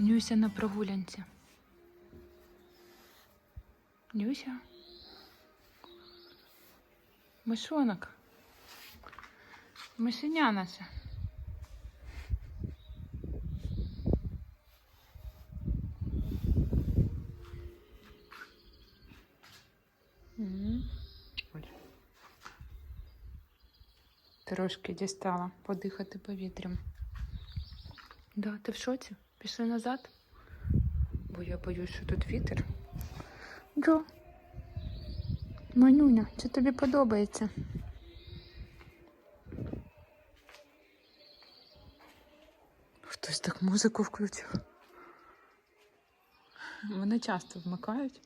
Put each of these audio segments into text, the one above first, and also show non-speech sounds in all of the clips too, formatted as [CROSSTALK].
Нюся на прогулянці. Нюся. Мишонок. Мишеня наша. Трошки дістала подихати повітрям. Да, ти в шоці? Пішли назад? Бо я боюсь, що тут вітер. Джо. Манюня, чи тобі подобається? Хтось так музику включив. Вони часто вмикають.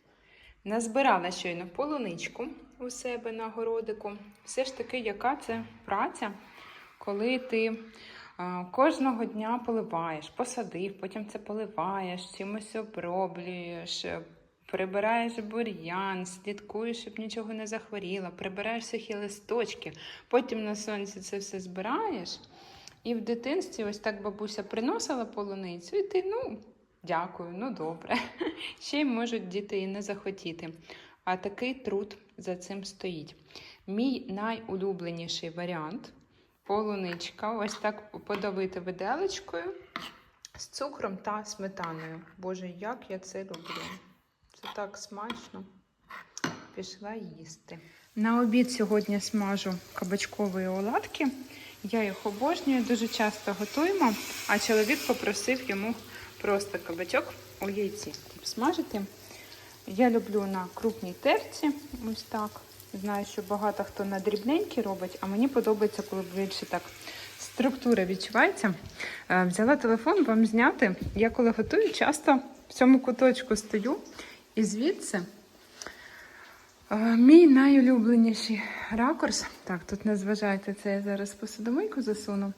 Назбирала щойно полуничку у себе на городику. Все ж таки, яка це праця, коли ти кожного дня поливаєш, посадив, потім це поливаєш, чимось оброблюєш, прибираєш бур'ян, слідкуєш, щоб нічого не захворіло, прибираєш сухі листочки, потім на сонці це все збираєш. І в дитинстві ось так бабуся приносила полуницю, і ти, ну, дякую, ну добре. [LAUGHS] Ще й можуть діти і не захотіти. А такий труд за цим стоїть. Мій найулюбленіший варіант полуничка. Ось так подавити виделечкою з цукром та сметаною. Боже, як я це люблю. Це так смачно. Пішла їсти. На обід сьогодні смажу кабачкові оладки. Я їх обожнюю, дуже часто готуємо, а чоловік попросив йому просто кабачок у яйці смажити. Я люблю на крупній терці, ось так. Знаю, що багато хто на дрібненькій робить, а мені подобається, коли більше так структура відчувається. Е, Взяла телефон вам зняти. Я коли готую, часто в цьому куточку стою і звідси. Е, Мій найулюбленіший ракурс. Так, тут не зважайте, це я зараз посудомийку засуну.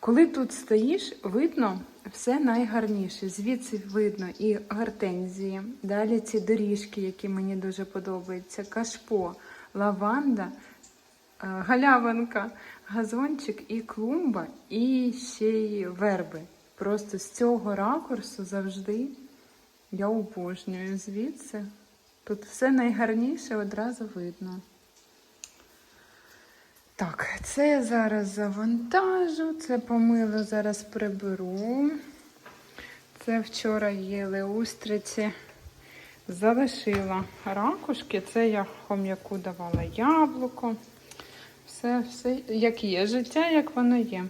Коли тут стоїш, видно все найгарніше. Звідси видно і гортензії, далі ці доріжки, які мені дуже подобаються, кашпо, лаванда, е, галявинка, газончик і клумба, і ще й верби. Просто з цього ракурсу завжди я обожнюю звідси. Тут все найгарніше одразу видно. Так, це я зараз завантажу, це помило, зараз приберу. Це вчора їли устриці. Залишила ракушки, це я хом'яку давала яблуко. Все, все, як є життя, як воно є.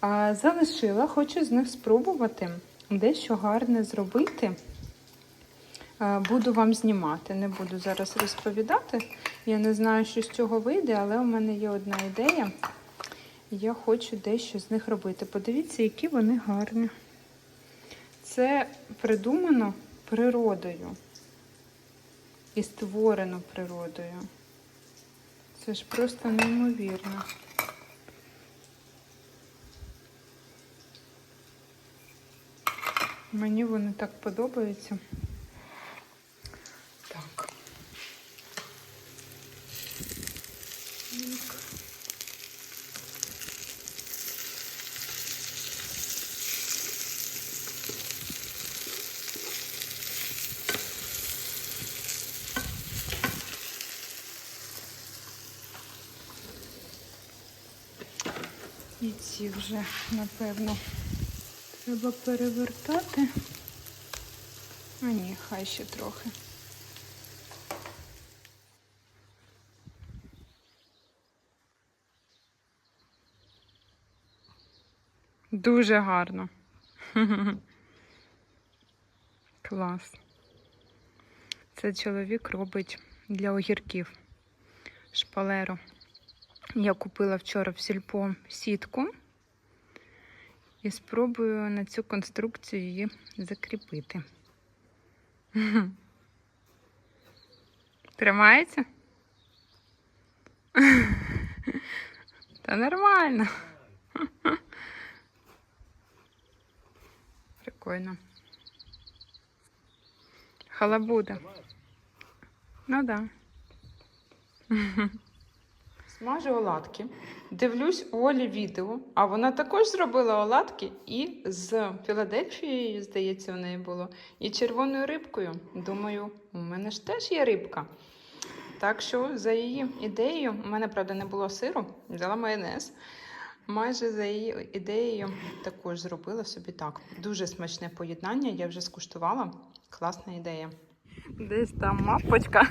А, залишила, хочу з них спробувати дещо гарне зробити. А, буду вам знімати, не буду зараз розповідати. Я не знаю, що з цього вийде, але у мене є одна ідея. Я хочу дещо з них робити. Подивіться, які вони гарні. Це придумано природою і створено природою. Це ж просто неймовірно. Мені вони так подобаються. І ці вже, напевно, треба перевертати. А ні, хай ще трохи. Дуже гарно. [LAUGHS] Клас. Це чоловік робить для огірків шпалеру. Я купила вчора в сільпо сітку і спробую на цю конструкцію її закріпити. Тримається? Та нормально. Прикольно. Халабуда. Ну да. Смажу оладки. Дивлюсь у Олі відео, а вона також зробила оладки і з Філадельфією, здається, в неї було, і червоною рибкою. Думаю, у мене ж теж є рибка. Так що за її ідеєю, у мене, правда, не було сиру, взяла майонез. Майже за її ідеєю також зробила собі так. Дуже смачне поєднання, я вже скуштувала. Класна ідея. Десь там мапочка.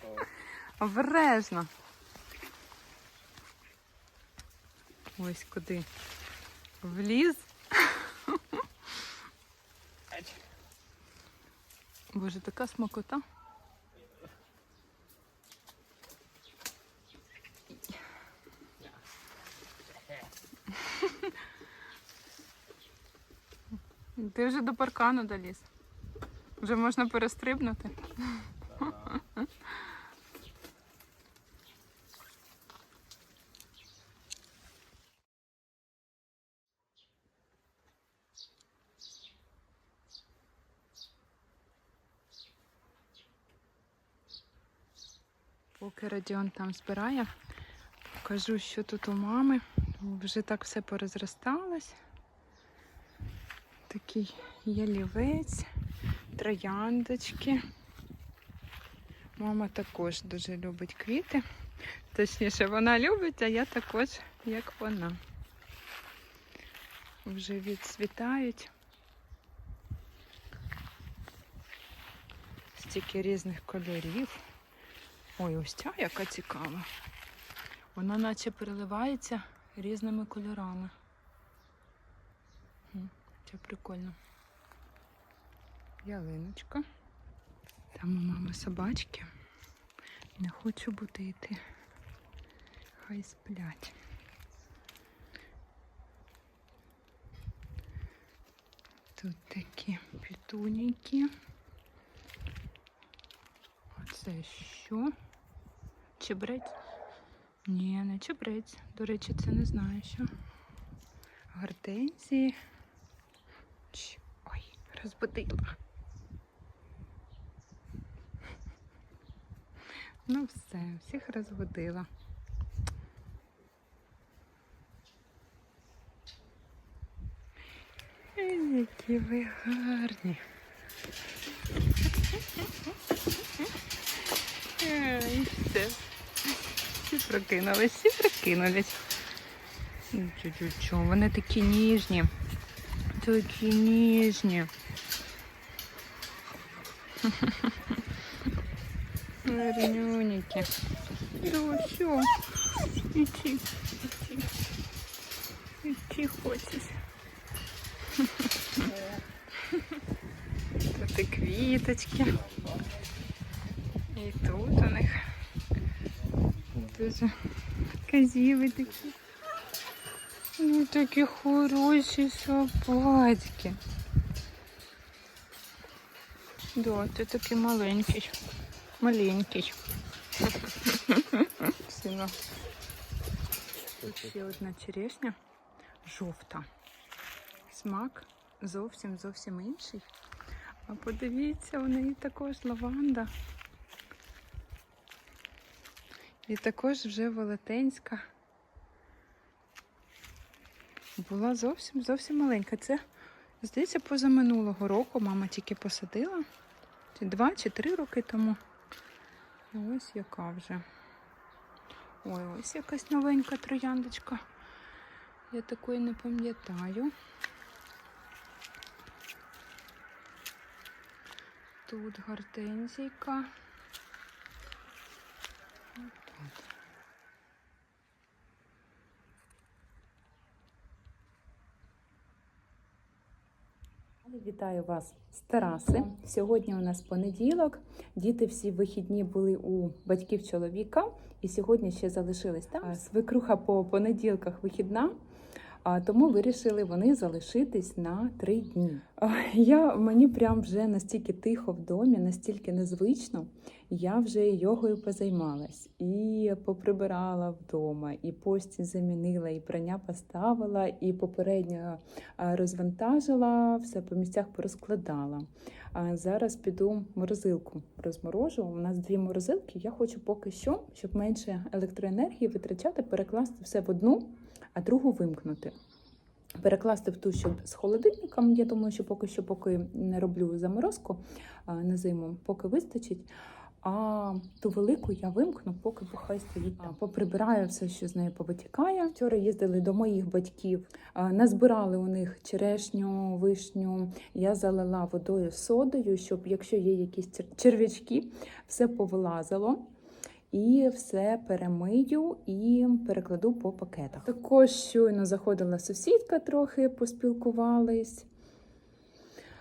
[LAUGHS] Обережно. Ось куди. Вліз. Боже, така смакота. Ти вже до паркану доліз. Вже можна перестрибнути. Поки Радіон там збирає, покажу, що тут у мами. Вже так все порозросталось. Такий ялівець, трояндочки. Мама також дуже любить квіти. Точніше, вона любить, а я також, як вона. Вже відцвітають. Стільки різних кольорів. Ой, ось ця яка цікава. Вона наче переливається різними кольорами. Це прикольно. Ялиночка. Там у мами собачки. Не хочу будити. Хай сплять. Тут такі пітуньки. А це що? Чебрець? Ні, не чебрець. До речі, це не знаю що. Гортензії. Ой, розбудила. Ну все, всіх розбудила. Які ви гарні. Ой, все. Всі прокинулись, всі прокинулись. Ну, Чу-чу-чу, вони такі ніжні. Такі ніжні. [LAUGHS] Гарнюнькі. Да, все. Іти, іти. Іти хочеш. [LAUGHS] Тут і квіточки. І тут у них дуже казіви такі. Ну такі хороші собачки. Да, ти такий маленький. Маленький. [LAUGHS] Сильно. Тут ще одна черешня. Жовта. Смак зовсім зовсім інший. А подивіться, у неї також лаванда. І також вже велетенська. Була зовсім зовсім маленька. Це, здається, позаминулого року мама тільки посадила. Чи два чи три роки тому. І ось яка вже. Ой, ось якась новенька трояндочка. Я такої не пам'ятаю. Тут гортензійка. Тут. Вітаю вас з тераси. Сьогодні у нас понеділок. Діти всі вихідні були у батьків чоловіка, і сьогодні ще залишились там. Свекруха по понеділках вихідна. А тому вирішили вони залишитись на три дні. Я мені прям вже настільки тихо в домі, настільки незвично. Я вже йогою позаймалась і поприбирала вдома, і постіль замінила, і прання поставила, і попередньо розвантажила, все по місцях порозкладала. Зараз піду морозилку розморожу. У нас дві морозилки. Я хочу поки що, щоб менше електроенергії витрачати, перекласти все в одну, а другу вимкнути. Перекласти в ту, щоб з холодильником. Я думаю, що поки що, поки не роблю заморозку на зиму, поки вистачить. А ту велику я вимкну, поки хай стоїть там. Поприбираю все, що з нею повитікає. Вчора їздили до моїх батьків, назбирали у них черешню, вишню. Я залила водою содою, щоб якщо є якісь черв'ячки, все повилазило. І все перемию і перекладу по пакетах. Також щойно заходила сусідка, трохи поспілкувались.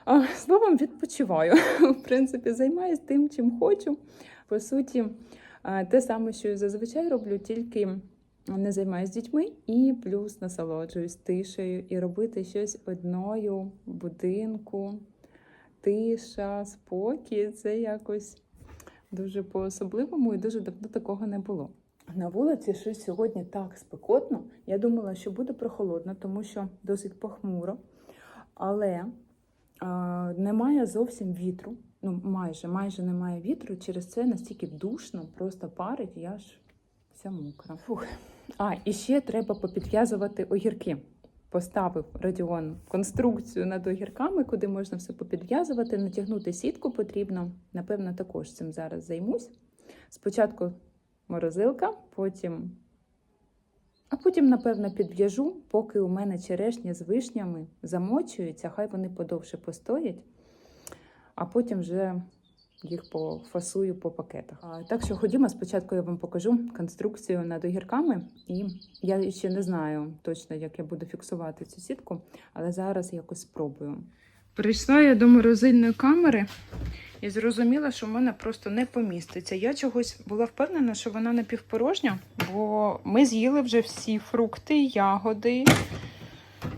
А, словом, відпочиваю. [LAUGHS] В принципі, займаюся тим, чим хочу. По суті, те саме, що і зазвичай роблю, тільки не займаюся дітьми і плюс насолоджуюсь тишею і робити щось одною в будинку. Тиша, спокій це якось дуже по-особливому і дуже давно такого не було. На вулиці щось сьогодні так спекотно. Я думала, що буде прохолодно, тому що досить похмуро. Але а, немає зовсім вітру. Ну, майже, майже немає вітру. Через це настільки душно, просто парить, я ж вся мокра. Фух. А, і ще треба попідв'язувати огірки. Поставив Радіон конструкцію над огірками, куди можна все попідв'язувати, натягнути сітку потрібно. Напевно, також цим зараз займусь. Спочатку морозилка, потім. А потім, напевно, підв'яжу, поки у мене черешня з вишнями замочуються, хай вони подовше постоять, а потім вже їх пофасую по пакетах. Так що ходімо, спочатку я вам покажу конструкцію над огірками, і я ще не знаю точно, як я буду фіксувати цю сітку, але зараз якось спробую. Прийшла я до морозильної камери і зрозуміла, що в мене просто не поміститься. Я чогось була впевнена, що вона напівпорожня, бо ми з'їли вже всі фрукти, ягоди.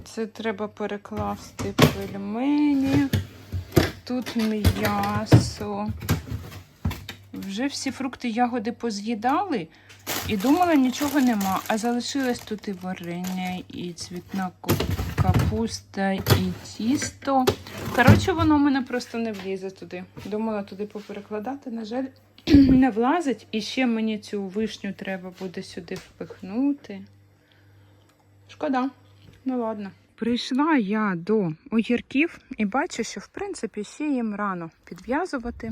Це треба перекласти пельмені. Тут м'ясо. Вже всі фрукти, ягоди поз'їдали і думала, нічого нема. А залишилось тут і варення, і цвітна капуста, і тісто. Коротше, воно в мене просто не влізе туди. Думала туди поперекладати, на жаль, [CLEARS THROAT] не влазить. І ще мені цю вишню треба буде сюди впихнути. Шкода. Ну ладно. Прийшла я до огірків і бачу, що в принципі їм рано підв'язувати.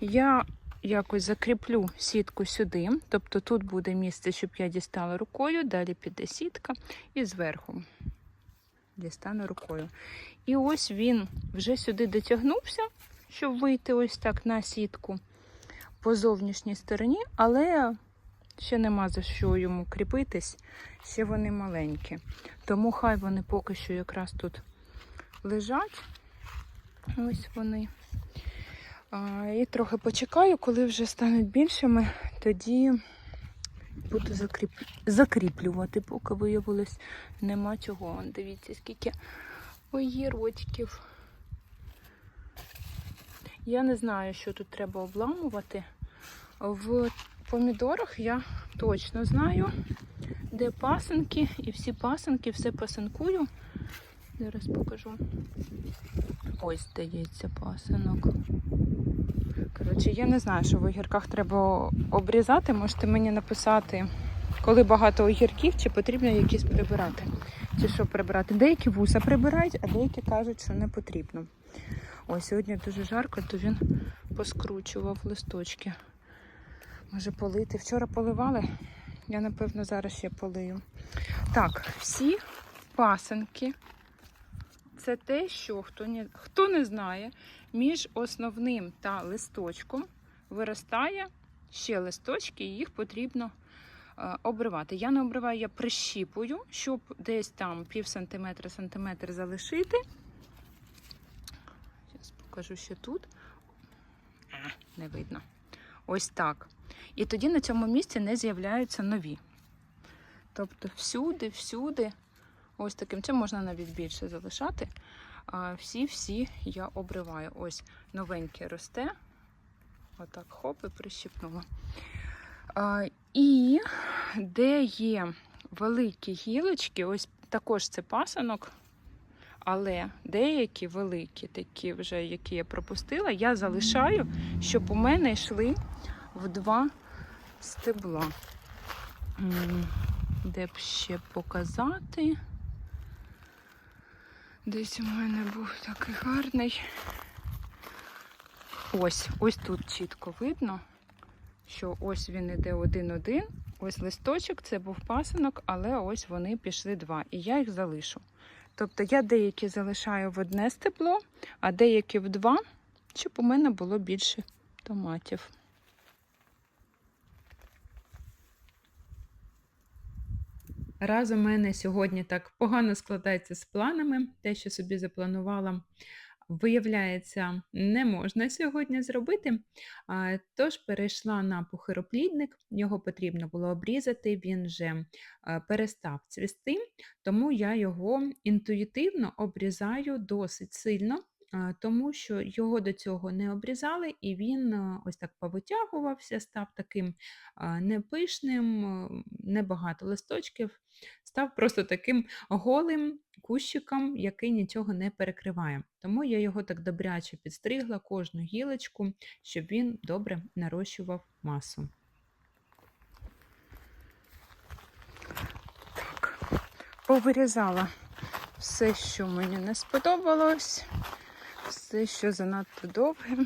Я якось закріплю сітку сюди, тобто тут буде місце, щоб я дістала рукою, далі піде сітка і зверху дістану рукою. І ось він вже сюди дотягнувся, щоб вийти ось так на сітку по зовнішній стороні, але ще нема за що йому кріпитись, ще вони маленькі. Тому хай вони поки що якраз тут лежать. Ось вони. А, і трохи почекаю, коли вже стануть більшими, тоді буду закріп... закріплювати, поки виявилось нема чого. Дивіться, скільки огірочків. Я не знаю, що тут треба обламувати. В помідорах я точно знаю, де пасинки, і всі пасинки, все пасинкую. Зараз покажу. Ось, здається, пасинок. Коротше, я не знаю, що в огірках треба обрізати. Можете мені написати, коли багато огірків, чи потрібно якісь прибирати. Чи що прибирати. Деякі вуса прибирають, а деякі кажуть, що не потрібно. Ось сьогодні дуже жарко, то він поскручував листочки. Може полити. Вчора поливали. Я, напевно, зараз ще полию. Так, всі пасенки. Це те, що хто не, хто не знає, між основним та листочком виростає ще листочки, і їх потрібно е, обривати. Я не обриваю, я прищіпую, щоб десь там пів сантиметра, сантиметр залишити. Зараз покажу ще тут. Не видно. Ось так. І тоді на цьому місці не з'являються нові. Тобто всюди, всюди Ось таким це можна навіть більше залишати. Всі-всі я обриваю. Ось новеньке росте. Отак хоп і прищипнула. А, і де є великі гілочки, ось також це пасанок, але деякі великі, такі вже, які я пропустила, я залишаю, щоб у мене йшли в два стебла. Де б ще показати? Десь у мене був такий гарний. Ось, ось тут чітко видно, що ось він іде один-один. Ось листочок, це був пасинок, але ось вони пішли два. І я їх залишу. Тобто я деякі залишаю в одне стебло, а деякі в два, щоб у мене було більше томатів. Раз у мене сьогодні так погано складається з планами, те, що собі запланувала, виявляється, не можна сьогодні зробити. Тож перейшла на похироплідник, його потрібно було обрізати, він вже перестав цвісти, тому я його інтуїтивно обрізаю досить сильно. Тому що його до цього не обрізали, і він ось так повитягувався, став таким непишним, небагато листочків, став просто таким голим кущиком, який нічого не перекриває. Тому я його так добряче підстригла кожну гілочку, щоб він добре нарощував масу. Так, повирізала все, що мені не сподобалось, все, що занадто довге,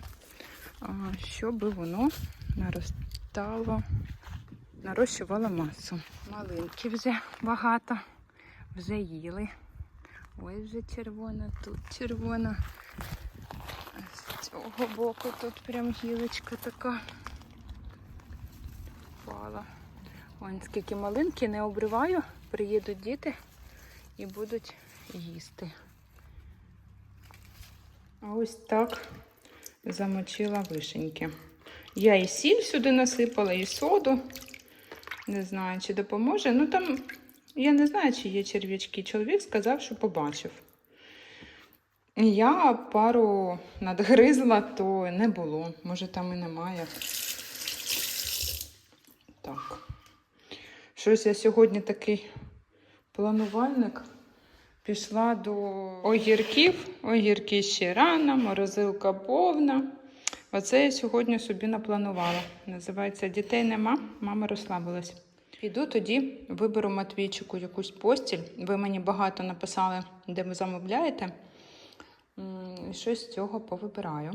щоб воно наростало, нарощувало масу. Малинки вже багато, вже їли. Ось вже червона, тут червона. З цього боку тут прям гілочка така впала. Вон скільки малинки не обриваю, приїдуть діти і будуть їсти. А ось так замочила вишеньки. Я і сіль сюди насипала, і соду. Не знаю, чи допоможе. Ну там я не знаю, чи є черв'ячки. Чоловік сказав, що побачив. Я пару надгризла, то не було. Може, там і немає. Так. Щось я сьогодні такий планувальник. Пішла до огірків. Огірки ще рано, морозилка повна. Оце я сьогодні собі напланувала. Називається Дітей нема, мама розслабилась. Піду тоді, виберу Матвійчику якусь постіль. Ви мені багато написали, де ви замовляєте. Щось з цього повибираю.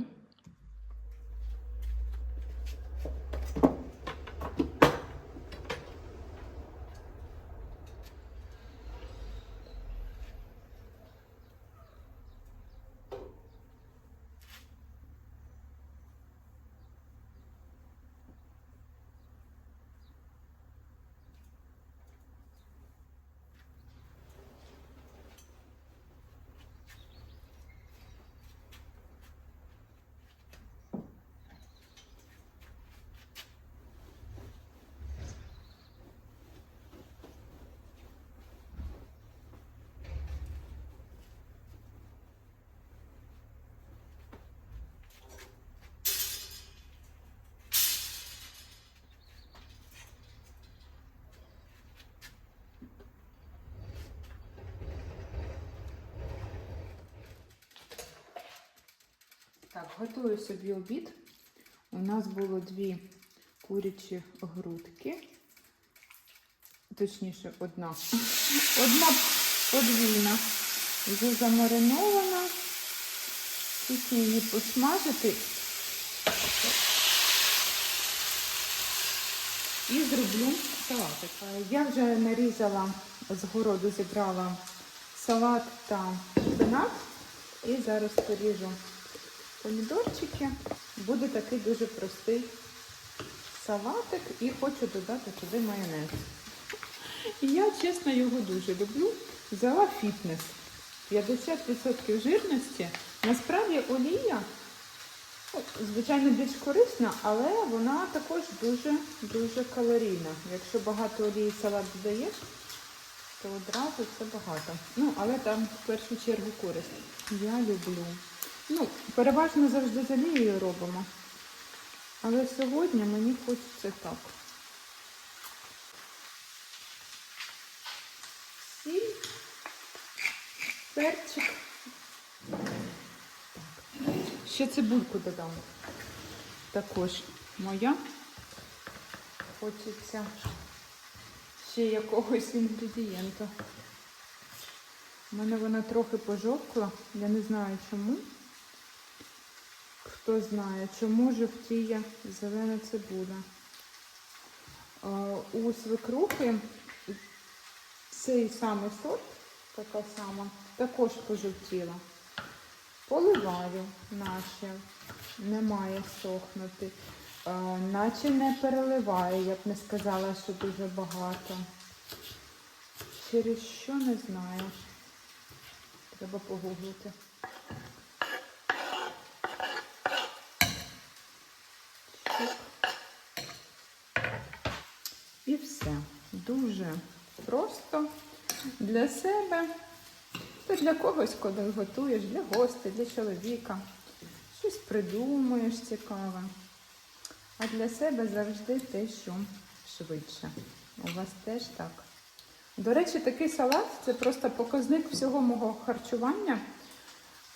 Так, готую собі обід. У нас було дві курячі грудки. Точніше, одна. Одна подвійна. Вже замаринована. Тільки її посмажити. І зроблю салатик. Е, Я вже нарізала з городу, зібрала салат та шпинат. І зараз поріжу помідорчики. Буде такий дуже простий салатик і хочу додати туди майонез. І я, чесно, його дуже люблю. Взяла фітнес. 50% жирності. Насправді олія, ну, звичайно, більш корисна, але вона також дуже-дуже калорійна. Якщо багато олії салат додаєш, то одразу це багато. Ну, але там в першу чергу користь. Я люблю. Ну, переважно завжди з олією робимо. Але сьогодні мені хочеться так. Сіль, перчик. Ще цибульку додам. Також моя. Хочеться ще якогось інгредієнта. У мене вона трохи пожовкла, я не знаю чому. Хто знає, чому жовтіє зелена цибуля. У свекрухи цей самий сорт, така сама, також пожовтіла. Поливаю, наче не має сохнути. Наче не переливаю, я б не сказала, що дуже багато. Через що не знаю. Треба погуглити. Чик. І все. Дуже просто для себе. Та для когось, коли готуєш, для гостей, для чоловіка. Щось придумуєш цікаве. А для себе завжди те, що швидше. У вас теж так. До речі, такий салат це просто показник всього мого харчування.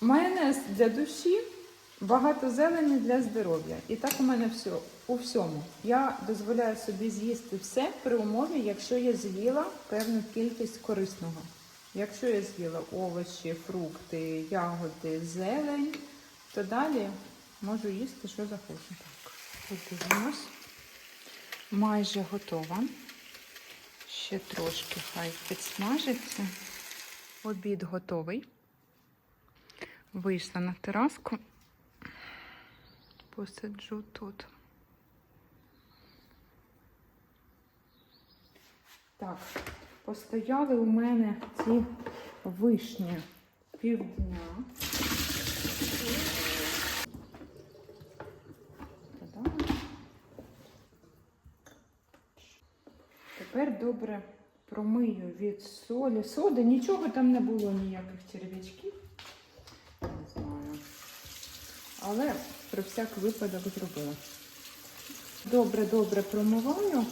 Майонез для душі, багато зелені для здоров'я. І так у мене все, у всьому. Я дозволяю собі з'їсти все при умові, якщо я з'їла певну кількість корисного. Якщо я з'їла овочі, фрукти, ягоди, зелень, то далі можу їсти, що захочу. Так, подивимось. Майже готова. Ще трошки хай підсмажиться. Обід готовий. Вийшла на тераску. Посиджу тут. Так, постояли у мене ці вишні півдня. Тепер добре промию від солі. Соди, нічого там не було, ніяких черв'ячків. Не знаю. Але про всяк випадок зробила. Добре-добре промиваю,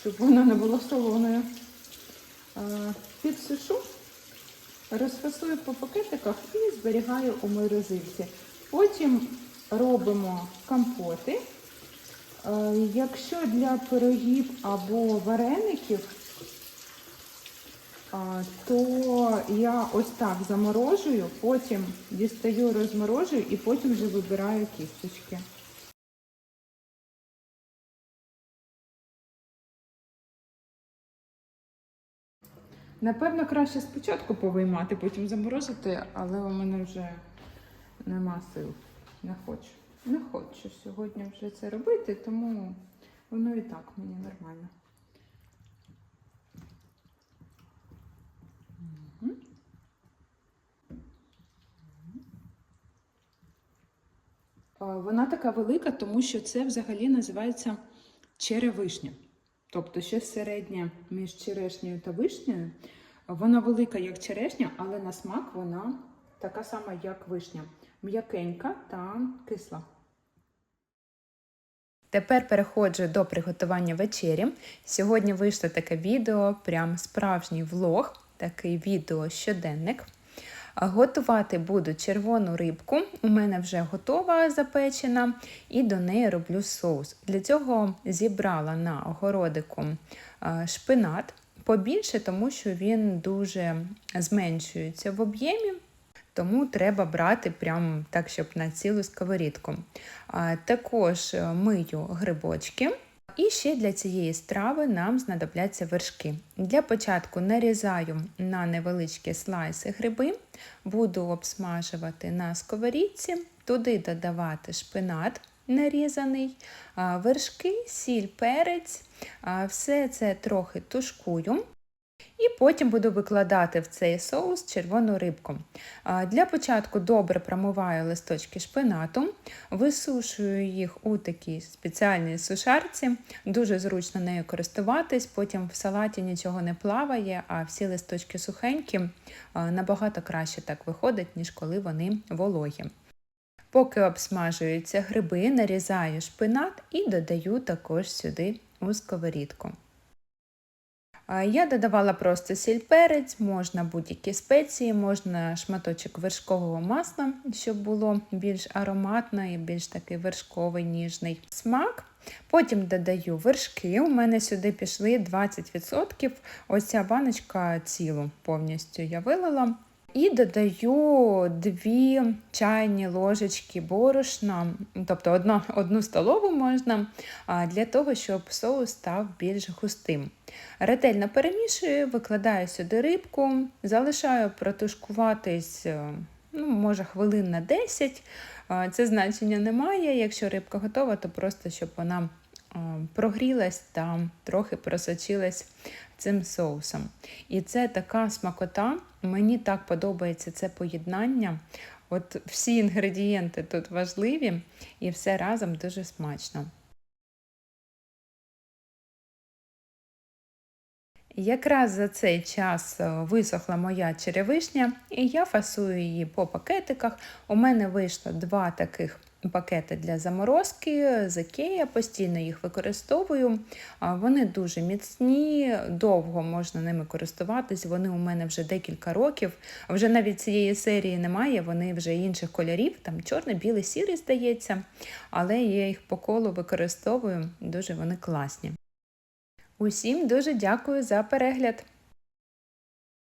щоб вона не була солоною. Підсушу, розфасую по пакетиках і зберігаю у морозильці. Потім робимо компоти. Якщо для пирогів або вареників, то я ось так заморожую, потім дістаю, розморожую і потім вже вибираю кісточки. Напевно, краще спочатку повиймати, потім заморозити, але у мене вже нема сил. Не хочу. Не хочу сьогодні вже це робити, тому воно і так мені нормально. Вона така велика, тому що це взагалі називається черевишня. Тобто щось середнє між черешнею та вишнею. Вона велика, як черешня, але на смак вона така сама, як вишня. М'якенька та кисла. Тепер переходжу до приготування вечері. Сьогодні вийшло таке відео, прям справжній влог, такий відео-щоденник. А Готувати буду червону рибку. У мене вже готова запечена, і до неї роблю соус. Для цього зібрала на огородику е, шпинат побільше, тому що він дуже зменшується в об'ємі. Тому треба брати прям так, щоб на цілу сковорідку. Також е, мию грибочки. І ще для цієї страви нам знадобляться вершки. Для початку нарізаю на невеличкі слайси гриби, буду обсмажувати на сковорідці, туди додавати шпинат нарізаний, вершки, сіль, перець. Все це трохи тушкую. І потім буду викладати в цей соус червону рибку. Для початку добре промиваю листочки шпинату, висушую їх у такій спеціальній сушарці. Дуже зручно нею користуватись. Потім в салаті нічого не плаває, а всі листочки сухенькі набагато краще так виходить, ніж коли вони вологі. Поки обсмажуються гриби, нарізаю шпинат і додаю також сюди у сковорідку. Я додавала просто сіль перець, можна будь-які спеції, можна шматочок вершкового масла, щоб було більш ароматно і більш такий вершковий ніжний смак. Потім додаю вершки. У мене сюди пішли 20%. Ось ця баночка цілу повністю я вилила. І додаю 2 чайні ложечки борошна, тобто одну, одну столову можна, для того, щоб соус став більш густим. Ретельно перемішую, викладаю сюди рибку, залишаю протушкуватись, е, ну, може, хвилин на 10. Це значення немає. Якщо рибка готова, то просто щоб вона прогрілась та трохи просочилась цим соусом. І це така смакота. Мені так подобається це поєднання. От всі інгредієнти тут важливі і все разом дуже смачно. Якраз за цей час е, висохла моя черевишня, і я фасую її по пакетиках. У мене вийшло два таких пакети для заморозки з Ікея, постійно їх використовую. Вони дуже міцні, довго можна ними користуватись. Вони у мене вже декілька років. Вже навіть цієї серії немає, вони вже інших кольорів, там чорний, білий, сірий, здається, але я їх по колу використовую, дуже вони класні. Усім дуже дякую за перегляд!